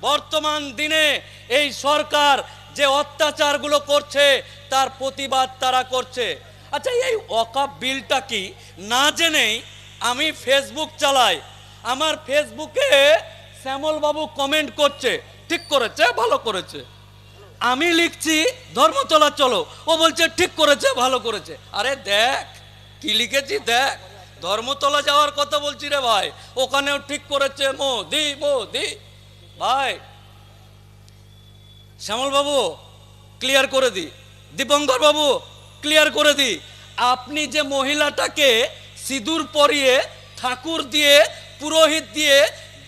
বর্তমান দিনে এই সরকার যে অত্যাচারগুলো করছে, তার প্রতিবাদ তারা করছে। আচ্ছা এই অকাপ বিলটা কি? না জেনেই আমি ফেসবুক চালাই। আমার ফেসবুকে শ্যামল বাবু কমেন্ট করছে। ঠিক করেছে, ভালো করেছে। আমি লিখছি ধর্মতলা চলো ও বলছে, ঠিক করেছে, ভালো করেছে। আরে দেখ, কি লিখেছি দেখ। ধর্মতলা যাওয়ার কথা বলছি রে ভাই। ওখানেও ঠিক করেছে মোদি মোদি। ভাই, শ্যামল বাবু ক্লিয়ার করে দি। দীপঙ্কর বাবু ক্লিয়ার করে দি। আপনি যে মহিলাটাকে সিঁদুর পরিয়ে, ঠাকুর দিয়ে, পুরোহিত দিয়ে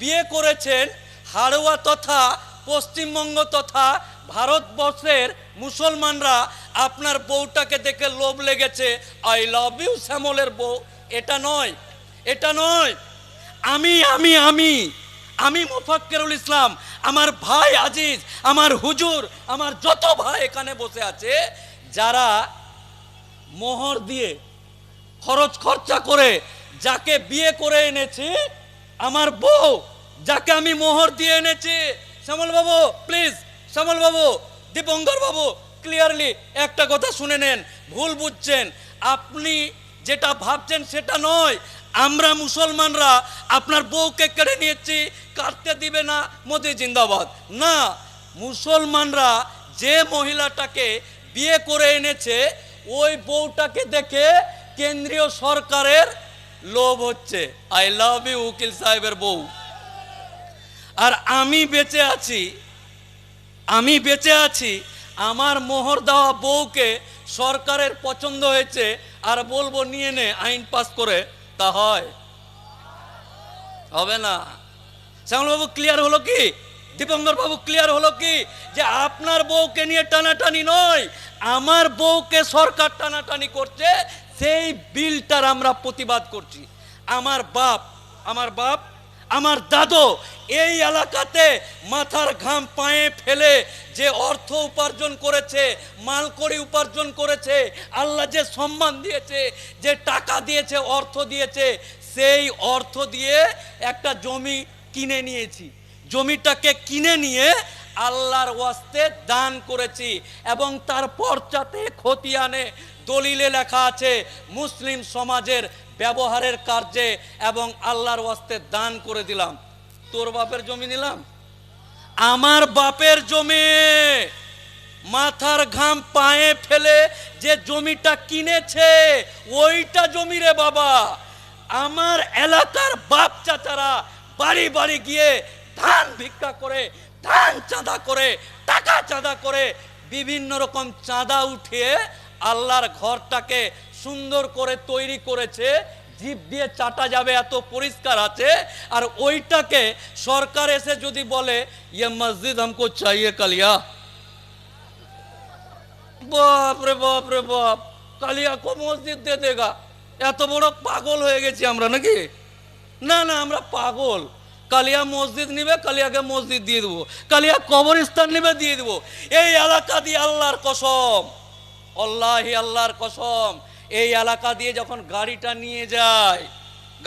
বিয়ে করেছেন, হাড়োয়া তথা পশ্চিমবঙ্গ তথা ভারতবর্ষের মুসলমানরা আপনার বউটাকে দেখে লোভ লেগেছে। আই লাভ ইউ শ্যামলের বউ। এটা নয় এটা নয়। আমি আমি আমি। আমি মোফাক্কেরুল ইসলাম, আমার ভাই আজিজ, আমার হুজুর, আমার যত ভাই এখানে বসে আছে, যারা মোহর দিয়ে খরচ খরচা করে যাকে বিয়ে করে এনেছি, আমার বউ, যাকে আমি মোহর দিয়ে এনেছি, শ্যামল বাবু please Shyamal Babu, Dipankar Babu clearly একটা কথা শুনে নেন, ভুল বুঝছেন। আপনি যেটা ভাবছেন সেটা নয় আমরা মুসলমানরা আপনার বউকে কেড়ে নিয়েছি কাটতে দিবে না, মোদি জিন্দাবাদ। না, মুসলমানরা যে মহিলাটাকে বিয়ে করে এনেছে, ওই বউটাকে দেখে কেন্দ্রীয় সরকারের লোভ হচ্ছে। আই লাভ ইউ উকিল সাহেবের বউ। আর আমি বেঁচে আছি, আমি বেঁচে আছি, আমার মোহর দেওয়া বউকে সরকারের পছন্দ হয়েছে, আর বলব, নিয়ে নে, আইন পাস করে। তা হয়। হবে না। শ্যামলবাবু ক্লিয়ার হলো কি? দীপঙ্কর বাবু ক্লিয়ার হলো কি? যে আপনার বউকে নিয়ে টানাটানি নয়, আমার বউকে সরকার টানাটানি করছে, সেই বিলটার আমরা প্রতিবাদ করছি। আমার বাপ আমার বাপ আমার দাদু, এই এলাকাতে মাথার ঘাম পায়ে ফেলে যে অর্থ উপার্জন করেছে, মালকড়ি উপার্জন করেছে, আল্লাহ যে সম্মান দিয়েছে, যে টাকা দিয়েছে, অর্থ দিয়েছে, সেই অর্থ দিয়ে একটা জমি কিনে নিয়েছি। জমিটাকে কিনে নিয়ে আল্লাহর ওয়াস্তে দান করেছি এবং তার পর্চাতে খতিয়ানে দলিলে লেখা আছে, মুসলিম সমাজের ব্যবহারের কার্যে এবং আল্লাহর ওয়াস্তে দান করে দিলাম। তোর বাপের জমি নিলাম? আমার বাপের জমি। মাথার ঘাম পায়ে ফেলে যে জমিটা কিনেছে, ওইটা জমি রে বাবা। আমার এলাকার বাপ চাচারা বাড়ি বাড়ি গিয়ে ধান ভিক্ষা করে, ধান চাঁদা করে, টাকা চাঁদা করে বিভিন্ন রকম চাঁদা উঠিয়ে আল্লাহর ঘরটাকে সুন্দর করে তৈরি করেছে জিভ দিয়ে চাটা যাবে এত পরিষ্কার আছে আর ওইটাকে সরকার এসে যদি বলে ইয়ে মসজিদ हमको चाहिए কালিয়া বাপ রে বাপ রে বাপ কালিয়া কো মসজিদ দিয়ে দেগা এত বড় পাগল হয়ে গেছি আমরা নাকি না না আমরা পাগল কালিয়া মসজিদ নিবে কালিয়াকে মসজিদ দিয়ে দেবো কালিয়া কবরস্থান নিবে দিয়ে দেবো এই এলাকা দিয়ে আল্লাহর কসম আল্লাহি আল্লাহর কসম এই এলাকা দিয়ে যখন গাড়িটা নিয়ে যায়,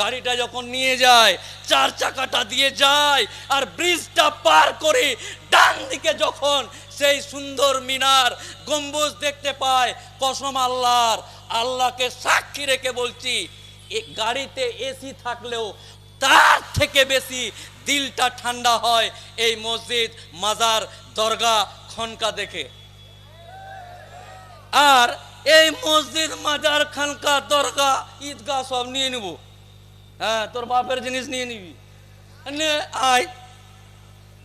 গাড়িটা যখন নিয়ে যায়, চার চাকাটা দিয়ে যায় আর ব্রিজটা পার করে ডান দিকে যখন সেই সুন্দর মিনার গম্বুজ দেখতে পায়, কসম আল্লাহর, আল্লাহকে সাক্ষী রেখে বলছি গাড়িতে এসি থাকলেও তার থেকে বেশি দিলটা ঠান্ডা হয় এই মসজিদ, মাজার, দরগা, খনকা দেখে। আর এই মসজিদ, মাজার, খানকা দরগা ঈদগাহ সব নিয়ে নিব। হ্যাঁ তোর বাপের জিনিস নিয়ে নিবি। আয়।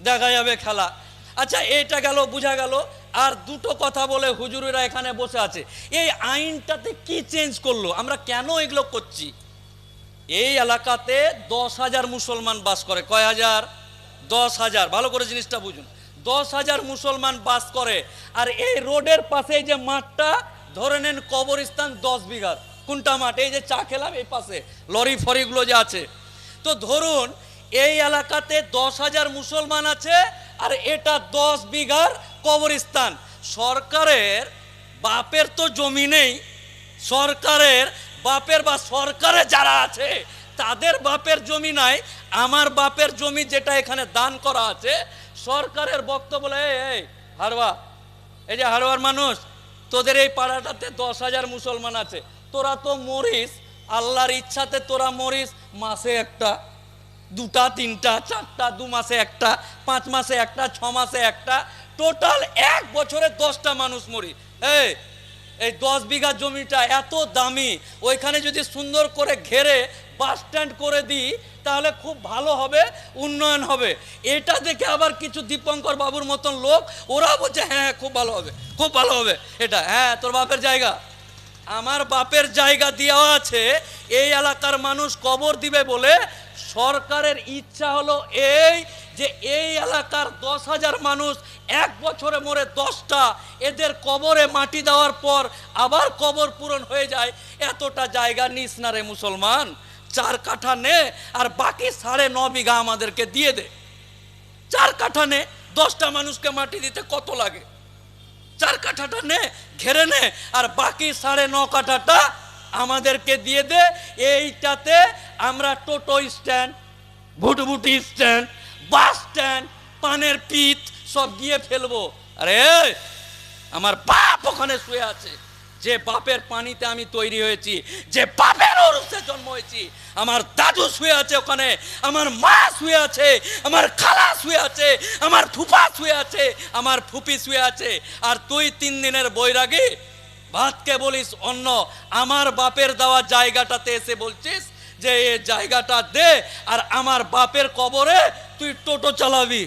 দেখা যাবে খেলা। আচ্ছা এটা গেল, বোঝা গেল। আর দুটো কথা বলে হুজুরেরা এখানে বসে আছে। এই আইনটাতে কি চেঞ্জ করল? আমরা কেন এগুলো করছি? এই এলাকাতে দশ হাজার মুসলমান বাস করে। কয় হাজার? দশ হাজার। ভালো করে জিনিসটা বুঝুন। দশ হাজার মুসলমান বাস করে। আর এই রোডের পাশে যে মাঠটা ধরে নেন কবরস্থান দশ বিঘার। কোনটা মাঠ? এই যে চা খেলাম এই পাশে, লরি ফরিগুলো যে আছে। তো ধরুন, এই এলাকাতে দশ হাজার মুসলমান আছে আর এটা দশ বিঘার কবরস্থান। সরকারের বাপের তো জমি নেই, সরকারের বাপের বা সরকারে যারা আছে, তাদের বাপের জমি নাই, আমার বাপের জমি যেটা এখানে দান করা আছে, সরকারের বক্তব্য এই হারবা এই যে হারবার মানুষ তোদের এই পাড়াটাতে দশ হাজার মুসলমান আছে। তোরা তো মরিস, আল্লাহর ইচ্ছাতে তোরা মরিস, মাসে একটা, দুটা, তিনটা, চারটা, দু মাসে একটা, পাঁচ মাসে একটা, ছ মাসে একটা, টোটাল এক বছরে দশটা মানুষ মরি। এই এই দশ বিঘা জমিটা এত দামি, ওইখানে যদি সুন্দর করে ঘেরে বাস স্ট্যান্ড করে দিই, তাহলে খুব ভালো হবে, উন্নয়ন হবে। এটা দেখে আবার কিছু দীপঙ্কর বাবুর মতন লোক ওরা বলছে হ্যাঁ খুব ভালো হবে, খুব ভালো হবে। এটা হ্যাঁ তোর বাপের জায়গা? আমার বাপের জায়গা দেওয়া আছে, এই এলাকার মানুষ কবর দিবে বলে সরকারের ইচ্ছা হলো এই যে, এই এলাকার দশ হাজার মানুষ এক বছরে মরে দশটা, এদের কবরে মাটি দেওয়ার পর আবার কবর পূরণ হয়ে যায়। এতটা জায়গা নিস না রে মুসলমান। চার কাঠা নে আর বাকি সাড়ে ন বিঘা আমাদেরকে দিয়ে দে। চার কাঠা নে, দশটা মানুষকে মাটি দিতে কত লাগে? চার কাঠাটা নে, ঘেরে নে, আর বাকি সাড়ে ন কাঠাটা আমাদেরকে দিয়ে দে। এইটাতে আমরা টোটো স্ট্যান্ড, ভুটভুটি স্ট্যান্ড, বাস স্ট্যান্ড, পানের পিত সব গিয়ে ফেলব। আরে, আমার বাপ ওখানে শুয়ে আছে। যে বাপের পানিতে আমি তৈরি হয়েছি, যে বাপের অরুষে জন্ম হয়েছি, আমার দাদু শুয়ে আছে ওখানে, আমার মা শুয়ে আছে, আমার খালা শুয়ে আছে, আমার ফুপা শুয়ে আছে, আমার ফুপি শুয়ে আছে, আর তুই তিন দিনের বৈরাগী? ভাতকে বলিস অন্য আমার বাপের দেওয়া জায়গাটাতে এসে বলছিস যে এই জায়গাটা দে, আর আমার বাপের কবরে তুই টোটো চালাবি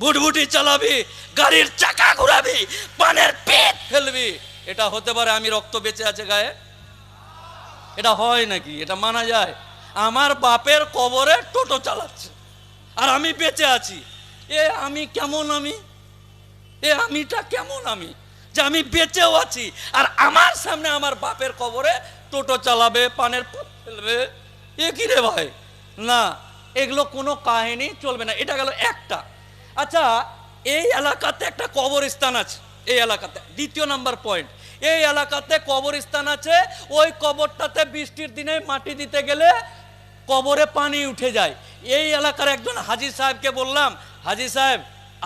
ভুটভুটি চালাবি, গাড়ির চাকা ঘুরাবি, পানের পেট ফেলবি। এটা হতে পারে আমি রক্ত বেঁচে আছে গায়ে? এটা হয় নাকি? এটা মানা যায়? আমার বাপের কবরে টোটো চালাচ্ছে। আর আমি বেঁচে আছি। এ আমি কেমন আমি? এ আমিটা কেমন আমি? যে আমি বেঁচেও আছি। আর আমার সামনে আমার বাপের কবরে টোটো চালাবে, পানের পুত ফেলবে। এ কি রে ভাই? না, এগুলো কোনো কাহিনী চলবে না। এটা গেল একটা। আচ্ছা এই এলাকাতে একটা কবরস্থান আছে। এই এলাকাতে। দ্বিতীয় নাম্বার পয়েন্ট এই এলাকাতে কবরস্থান আছে, ওই কবরটাতে বৃষ্টির দিনে মাটি দিতে গেলে কবরে পানি উঠে যায়। এই এলাকার একজন হাজি সাহেবকে বললাম, হাজি সাহেব,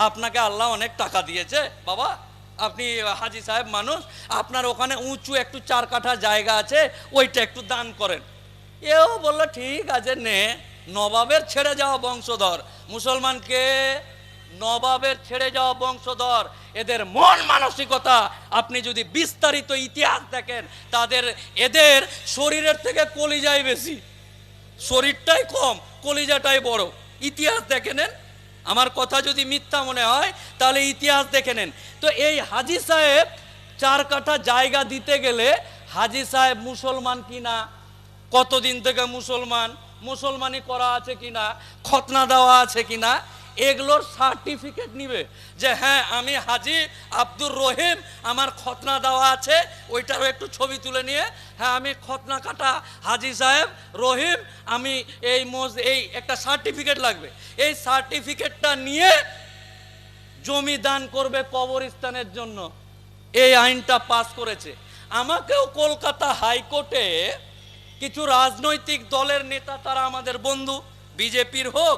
আপনাকে আল্লাহ অনেক টাকা দিয়েছে। বাবা, আপনি হাজি সাহেব মানুষ, আপনার ওখানে উঁচু একটু চার কাঠা জায়গা আছে, ওইটা একটু দান করেন। এও বলল, ঠিক আছে, নে। নবাবের ছেড়ে যাওয়া বংশধর। মুসলমানকে নবাবের ছেড়ে যাওয়া বংশধর, এদের মন মানসিকতা, আপনি যদি বিস্তারিত ইতিহাস দেখেন, তাদের, এদের শরীরের থেকে কলিজাই বেশি। শরীরটাই কম, কলিজাটাই বড়। ইতিহাস দেখে নেন। আমার কথা যদি মিথ্যা মনে হয়, তাহলে ইতিহাস দেখে নেন। তো এই হাজি সাহেব চার কাঠা জায়গা দিতে গেলে, হাজি সাহেব মুসলমান কিনা কতদিন থেকে মুসলমান? মুসলমানি করা আছে কিনা খতনা দেওয়া আছে কিনা এগুলোর সার্টিফিকেট নিবে যে হ্যাঁ আমি হাজি আব্দুর রহিম, আমার খতনা দেওয়া আছে, ওইটারও একটু ছবি তুলে নিয়ে হ্যাঁ আমি খতনা কাটা হাজি সাহেব, রহিম, আমি এই মোজ, এই একটা সার্টিফিকেট লাগবে। এই সার্টিফিকেটটা নিয়ে জমি দান করবে কবরস্থানের জন্য। এই আইনটা পাস করেছে। আমাকেও কলকাতা হাইকোর্টে কিছু রাজনৈতিক দলের নেতা, তারা আমাদের বন্ধু, বিজেপির হোক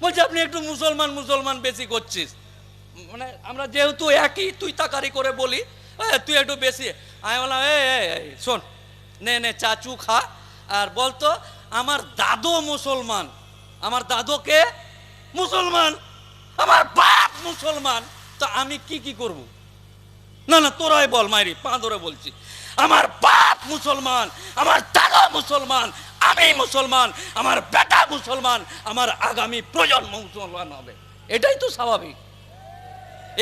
বলছি আপনি একটু মুসলমান মুসলমান বেশি করছিস। মানে আমরা যেহেতু একই তুই তাকারি করে বলি তুই একটু বেশি। আমি বললাম এ এ, এ, শোন নে নে চাচু খা। আর বলতো আমার দাদু মুসলমান। আমার দাদুকে মুসলমান। আমার বাপ মুসলমান। তো আমি কি কি করব? না না তোরাই বল মাইরি পা ধরে বলছি। আমার বাপ মুসলমান, আমার দাদা মুসলমান, আমি মুসলমান, আমার বেটা মুসলমান, আমার আগামী প্রজন্ম মুসলমান হবে। এটাই তো স্বাভাবিক।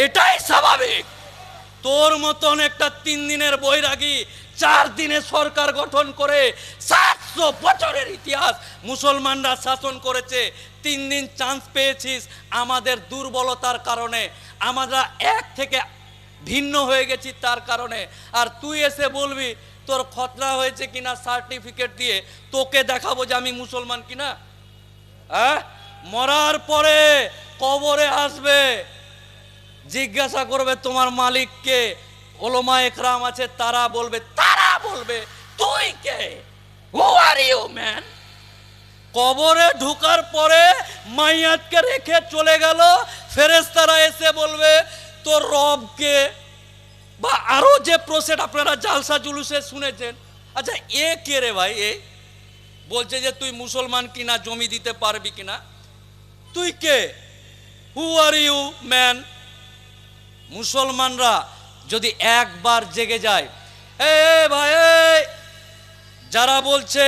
এটাই স্বাভাবিক। তোর মতন একটা তিন দিনের বৈরাগী, চার দিনে সরকার গঠন করে সাতশো বছরের ইতিহাস মুসলমানরা শাসন করেছে, তিন দিন চান্স পেয়েছিস আমাদের দুর্বলতার কারণে। আমরা এক থেকে ভিন্ন হয়ে গেছি তার কারণে। আর তুই এসে বলবি, তোর খতরা হয়েছে কিনা সার্টিফিকেট দিয়ে তোকে দেখাবো যে আমি মুসলমান কিনা? হ্যাঁ? মরার পরে কবরে আসবে, জিজ্ঞাসা করবে তোমার মালিককে ওলোমা একরাম আছে, তারা বলবে তারা বলবে, তুই কে? ইউ ম্যান কবরে ঢুকার পরে মাইয়াতকে রেখে চলে গেল ফেরেস্তারা এসে বলবে তোর রবকে বা আরও যে প্রসেট আপনারা জালসা জুলুসে শুনেছেন আচ্ছা এ কে রে ভাই, এ? বলছে যে তুই মুসলমান কিনা, জমি দিতে পারবি কিনা? তুই কে? হু আর ইউ ম্যান মুসলমানরা যদি একবার জেগে যায়, এ ভাই যারা বলছে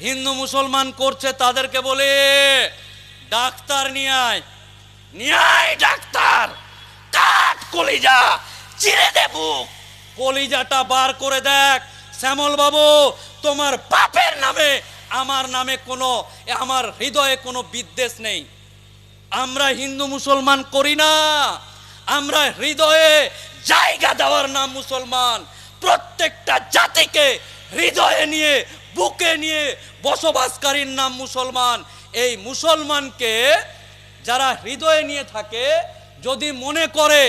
হিন্দু মুসলমান করছে, তাদেরকে বলে, ডাক্তার নিয়ে আয়। নিয়ে আয় ডাক্তার! কলিজা চিরে দে বুক কলিজাটা বার করে দেখ। শ্যামল বাবু, তোমার বাপের নামে, আমার নামে কোনো, আমার হৃদয়ে কোনো বিদ্বেষ নেই। আমরা হিন্দু মুসলমান করি না। আমরা হৃদয়ে জায়গা দেওয়ার নাম মুসলমান। প্রত্যেকটা জাতিকে হৃদয়ে নিয়ে, বুকে নিয়ে বসবাসকারীর নাম মুসলমান। এই মুসলমানকে যারা হৃদয়ে নিয়ে থাকে, যদি মনে করে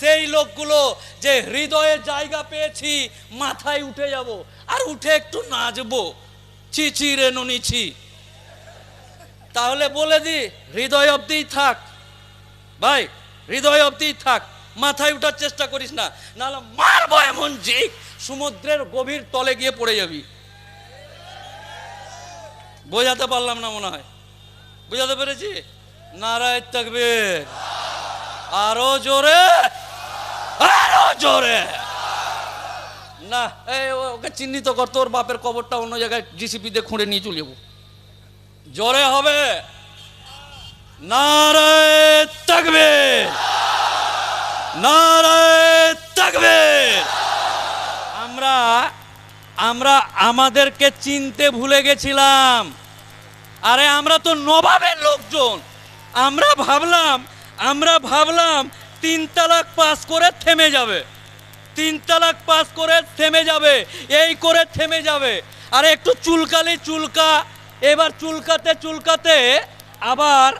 সেই লোকগুলো যে হৃদয়ে জায়গা পেয়েছি, মাথায় উঠে যাব আর উঠে একটু নাচবো। চিচি রে ননিছি তাহলে বলে দি, হৃদয় অব্দিই থাক। ভাই, হৃদয় অব্দিই থাক। মাথায় উঠার চেষ্টা করিস না, নাহলে মারবো এমন জিক, সমুদ্রের গভীর তলে গিয়ে পড়ে যাবি। বোঝাতে পারলাম না মনে হয়। বোঝাতে পেরেছি? নারায় থাকবে আরও জোরে আরও জোরে। না ওকে চিহ্নিত কর তোর বাপের কবরটা অন্য জায়গায় জিসিপিতে খুঁড়ে নিয়ে চলে যাব। জোরে হবে। নারায় থাকবে নারায় থাকবে আমরা আমরা আমাদেরকে চিনতে ভুলে গেছিলাম। আরে আমরা তো নবাবের লোকজন। আমরা ভাবলাম আমরা ভাবলাম তিন তালাক পাস করে থেমে যাবে। তিন তালাক পাস করে থেমে যাবে। এই করে থেমে যাবে। আর একটু চুলকালি, চুলকা। এবার চুলকাতে চুলকাতে আবার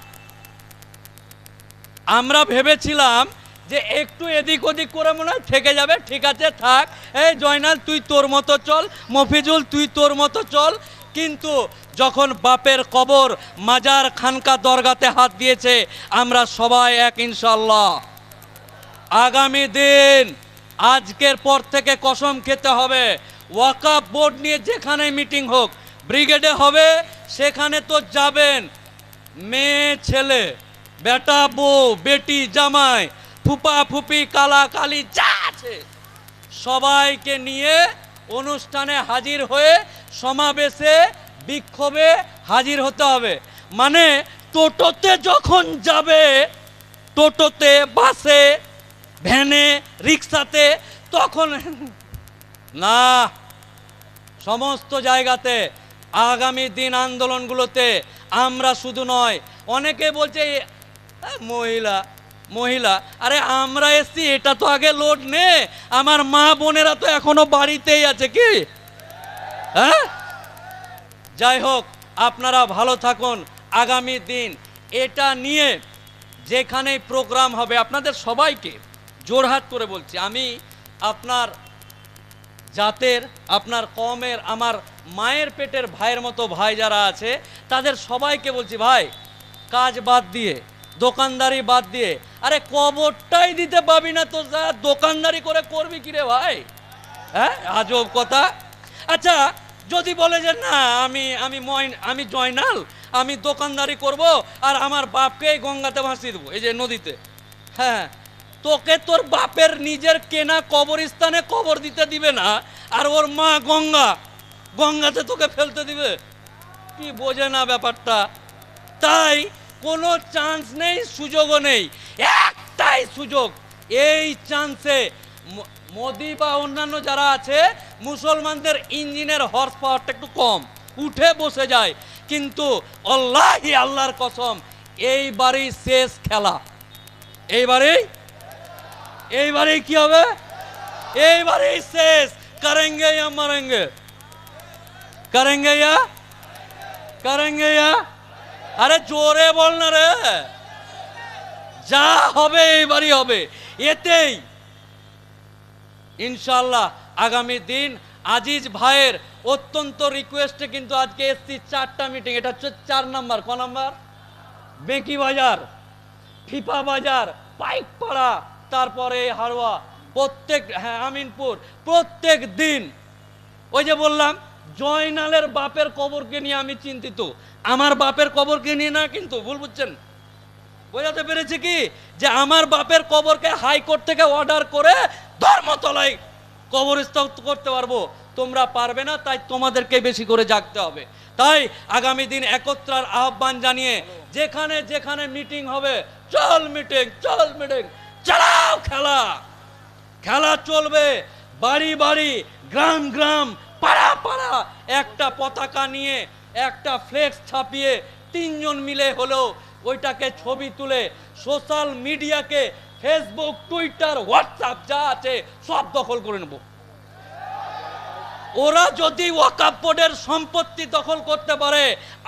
আমরা ভেবেছিলাম যে একটু এদিক ওদিক করে মনে হয় থেকে যাবে। ঠিক আছে, থাক। এই জয়নাল, তুই তোর মতো চল। মফিজুল, তুই তোর মতো চল। কিন্তু যখন বাপের কবর মাজার খানকা দরগাতে হাত দিয়েছে, আমরা সবাই এক ইনশাল্লাহ আগামী দিন আজকের পর থেকে কসম খেতে হবে। ওয়াকাপ বোর্ড নিয়ে যেখানে মিটিং হোক, ব্রিগেডে হবে, সেখানে তো যাবেন। মেয়ে, ছেলে, বেটা, বউ, বেটি, জামাই, ফুপা, ফুপি, কালা, কালি, যা আছে, সবাইকে নিয়ে অনুষ্ঠানে হাজির হয়ে সমাবেশে বিক্ষোভে হাজির হতে হবে। মানে টোটোতে যখন যাবে, টোটোতে, বাসে ভ্যানে রিক্সাতে তখন না সমস্ত জায়গাতে আগামী দিন আন্দোলনগুলোতে আমরা শুধু নয় অনেকে বলছে "আ, মহিলা মহিলা আরে আমরা এসছি এটা তো আগে লোড নে আমার মা বোনেরা তো এখনও বাড়িতেই আছে কি? হ্যাঁ? যাই হোক আপনারা ভালো থাকুন আগামী দিন। এটা নিয়ে যেখানেই প্রোগ্রাম হবে আপনাদের সবাইকে জোরহাট করে বলছি, আমি আপনার জাতের, আপনার কমের, আমার মায়ের পেটের ভাইয়ের মতো ভাই যারা আছে, তাদের সবাইকে বলছি, ভাই, কাজ বাদ দিয়ে, দোকানদারি বাদ দিয়ে, আরে কবরটাই দিতে পাবি না তো যা দোকানদারি করে করবি কি রে ভাই? হ্যাঁ আজব কথা। আচ্ছা যদি বলে যে না, আমি আমি ময়ন, আমি জয়নাল, আমি দোকানদারি করব, আর আমার বাপকে গঙ্গাতে ভাসিয়ে দেবো, এই যে নদীতে। হ্যাঁ তোকে তোর বাপের নিজের কেনা কবরস্থানে কবর দিতে দিবে না, আর ওর মা গঙ্গা, গঙ্গাতে তোকে ফেলতে দিবে। কি বোঝে না ব্যাপারটা? তাই কোনো চান্স নেই, সুযোগও নেই, একটাই সুযোগ। এই চান্সে মোদি বা অন্যান্য যারা আছে, মুসলমানদের ইঞ্জিনের হর্স পাওয়ারটা একটু কম। উঠে বসে যায়। কিন্তু আল্লাহি আল্লাহর কসম, এইবারই শেষ খেলা। এইবারেই এইবারেই কি হবে? এইবারেই শেষ। করেঙ্গে ইয়া মারেঙ্গে। করেঙ্গে ইয়া করেঙ্গে ইয়া আরে জোরে বল না রে। যা হবে, এইবারই হবে। এতেই ইনশাল্লাহ আগামী দিন আজিজ ভাইয়ের অত্যন্ত রিকোয়েস্টে কিন্তু আজকে এসছি চারটা মিটিং এটা হচ্ছে চার নাম্বার। ক নাম্বার? বেঁকি বাজার, ফিফা বাজার, পাইকপাড়া। তারপরে হারোয়া, প্রত্যেক হ্যাঁ আমিনপুর, প্রত্যেক দিন। ওই যে বললাম, জয়নালের বাপের কবরকে নিয়ে আমি চিন্তিত। আমার বাপের কবরকে নিয়ে না কিন্তু, ভুল বুঝছেন? বোঝাতে পেরেছি কি? যে আমার বাপের কবরকে হাইকোর্ট থেকে অর্ডার করে ধর্মতলায় কবরস্থ করতে পারব। তোমরা পারবে না, তাই তোমাদেরকে বেশি করে জাগতে হবে। তাই আগামী দিন একত্রার আহ্বান জানিয়ে, যেখানে যেখানে মিটিং হবে, চল মিটিং চল মিটিং। চালাও খেলা। খেলা চলবে বাড়ি বাড়ি, গ্রাম গ্রাম, পাড়া পাড়া। একটা পতাকা নিয়ে, একটা ফ্লেক্স ছাপিয়ে তিনজন মিলে হলেও ওইটাকে ছবি তুলে সোশ্যাল মিডিয়াকে ফেসবুক টুইটার হোয়াটসঅ্যাপ যা আছে সব দখল করে নেব। ওরা যদি ওয়াকাপ বোর্ডের সম্পত্তি দখল করতে পারে,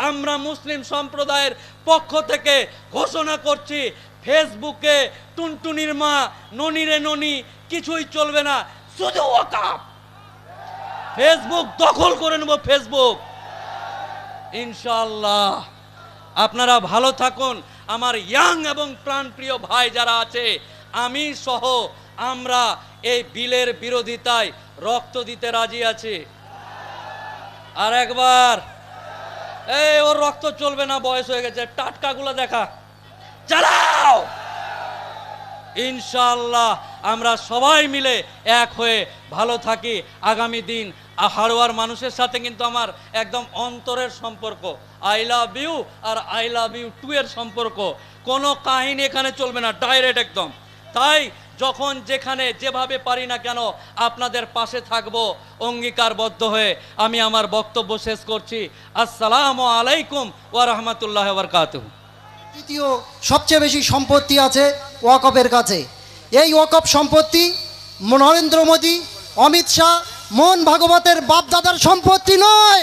আমরা মুসলিম সম্প্রদায়ের পক্ষ থেকে ঘোষণা করছি ফেসবুকে টুনটুনির মা ননিরে ননি, কিছুই চলবে না, শুধু ওয়াকাপ ফেসবুক দখল করে নেব, ফেসবুক। ইনশাল্লাহ আপনারা ভালো থাকুন। আমার ইয়াং এবং প্রাণপ্রিয় ভাই যারা আছে, আমি সহ আমরা এই বিলের বিরোধিতায় রক্ত দিতে রাজি আছি। আর একবার, এই ওর রক্ত চলবে না, বয়স হয়ে গেছে। টাটকাগুলো দেখা। চালাও। ইনশাল্লাহ আমরা সবাই মিলে এক হয়ে ভালো থাকি। আগামী দিন হাড়োয়ার মানুষের সাথে কিন্তু আমার একদম অন্তরের সম্পর্ক। আই লাভ ইউ আর আই লাভ ইউ টু এর সম্পর্ক। কোনো কাহিনী এখানে চলবে না ডাইরেক্ট একদম। তাই যখন যেখানে যেভাবে পারি না কেন আপনাদের পাশে থাকব, অঙ্গীকারবদ্ধ হয়ে আমি আমার বক্তব্য শেষ করছি। আসসালামু আলাইকুম ওয়া রাহমাতুল্লাহি ওয়া বারাকাতুহু। তৃতীয় সবচেয়ে বেশি সম্পত্তি আছে ওয়াকফের কাছে। এই ওয়াকফ সম্পত্তি নরেন্দ্র মোদী, অমিত শাহ, মোহন ভাগবতের বাপদাদার সম্পত্তি নয়।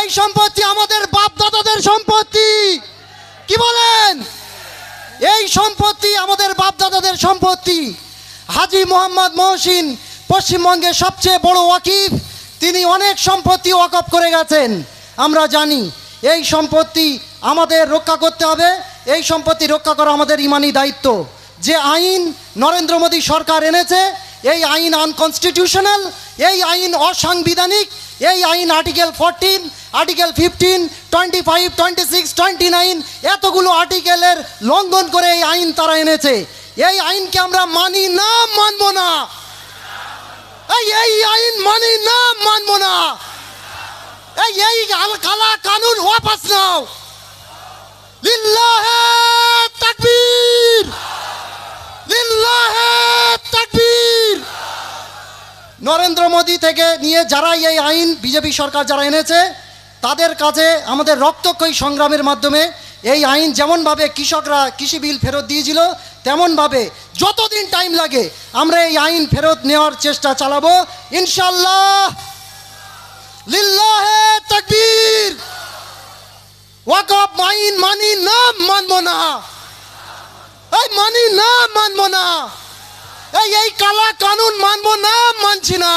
এই সম্পত্তি আমাদের বাপদাদাদের সম্পত্তি। কি বলেন? এই সম্পত্তি আমাদের বাপদাদাদের সম্পত্তি। হাজি মোহাম্মদ মহসিন পশ্চিমবঙ্গের সবচেয়ে বড় ওয়াকিফ, তিনি অনেক সম্পত্তি ওয়াকফ করে গেছেন। আমরা জানি এই সম্পত্তি আমাদের রক্ষা করতে হবে। এই সম্পত্তি রক্ষা করা আমাদের ইমানি দায়িত্ব। যে আইন নরেন্দ্র মোদী সরকার এনেছে, এই আইন আনকনস্টিটিউশনাল, এই আইন অসাংবিধানিক, এই আইন article fourteen, article fifteen twenty five twenty six twenty nine এতগুলো আর্টিকেলের লঙ্ঘন করে এই আইন তারা এনেছে। এই আইনকে আমরা মানি না, মানবো না। এই আইন মানি না, মানবো না। এই কালা কানুন ওয়াপাস নাও। নরেন্দ্র মোদী থেকে নিয়ে যারাই এই আইন বিজেপি সরকার যারা এনেছে, তাদের কাছে আমাদের রক্তক্ষয়ী সংগ্রামের মাধ্যমে এই আইন যেমনভাবে কৃষকরা কৃষি বিল ফেরত দিয়েছিল, তেমনভাবে যতদিন টাইম লাগে আমরা এই আইন ফেরত নেওয়ার চেষ্টা চালাবো। ইনশাল্লাহ লিল্লাহে তাকবীর। ওয়াকফ আইন মানি না মানবো না এই মানি না মানবো না এই এই কালা কানুন মানবো না মানছি না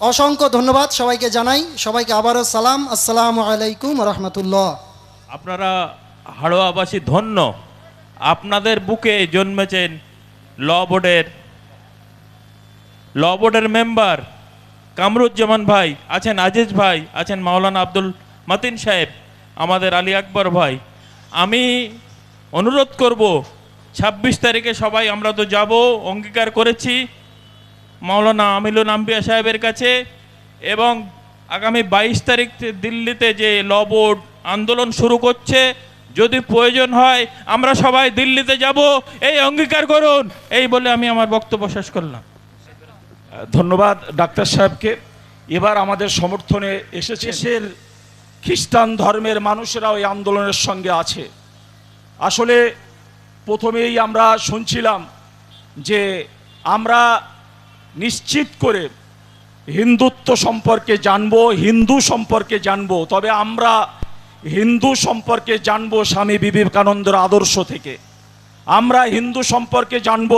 অসংখ্য ধন্যবাদ সবাইকে জানাই সবাইকে আবারও সালাম আসসালামু আলাইকুম রহমতুল্লাহ আপনারা হাড়োয়াবাসী ধন্য আপনাদের বুকে জন্মেছেন ল বোর্ডের ল বোর্ডের মেম্বার কামরুজ্জামান ভাই আছেন আজিজ ভাই আছেন মাওলানা আব্দুল মাতিন সাহেব আমাদের আলী আকবর ভাই আমি অনুরোধ করব ছাব্বিশ তারিখে সবাই আমরা তো যাব অঙ্গীকার করেছি মাওলানা আমিলুল আম্বিয়া সাহেবের কাছে এবং আগামী বাইশ তারিখ দিল্লিতে যে ল বোর্ড আন্দোলন শুরু করছে যদি প্রয়োজন হয় আমরা সবাই দিল্লিতে যাব এই অঙ্গীকার করুন। এই বলে আমি আমার বক্তব্য শেষ করলাম। ধন্যবাদ ডাক্তার সাহেবকে। এবার আমাদের সমর্থনে এসেছে খ্রিস্টান ধর্মের মানুষেরা ওই আন্দোলনের সঙ্গে আছে। আসলে প্রথমেই আমরা শুনছিলাম যে আমরা নিশ্চিত করে হিন্দুত্ব সম্পর্কে জানব, হিন্দু সম্পর্কে জানব, তবে আমরা হিন্দু সম্পর্কে জানব স্বামী বিবেকানন্দের আদর্শ থেকে। আমরা হিন্দু সম্পর্কে জানব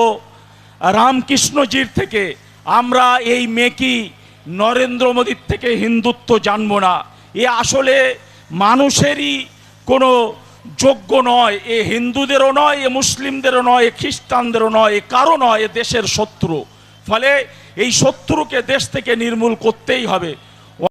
রামকৃষ্ণজির থেকে। আমরা এই মেকি নরেন্দ্র মোদীর থেকে হিন্দুত্ব জানব না। এ আসলে মানুষেরই কোনো যোগ্য নয়, এ হিন্দুদেরও নয়, এ মুসলিমদেরও নয়, এ খ্রিস্টানদেরও নয়, এ কারও নয়, এ দেশের শত্রু। ফলে এই শত্রুকে দেশ থেকে নির্মূল করতেই হবে।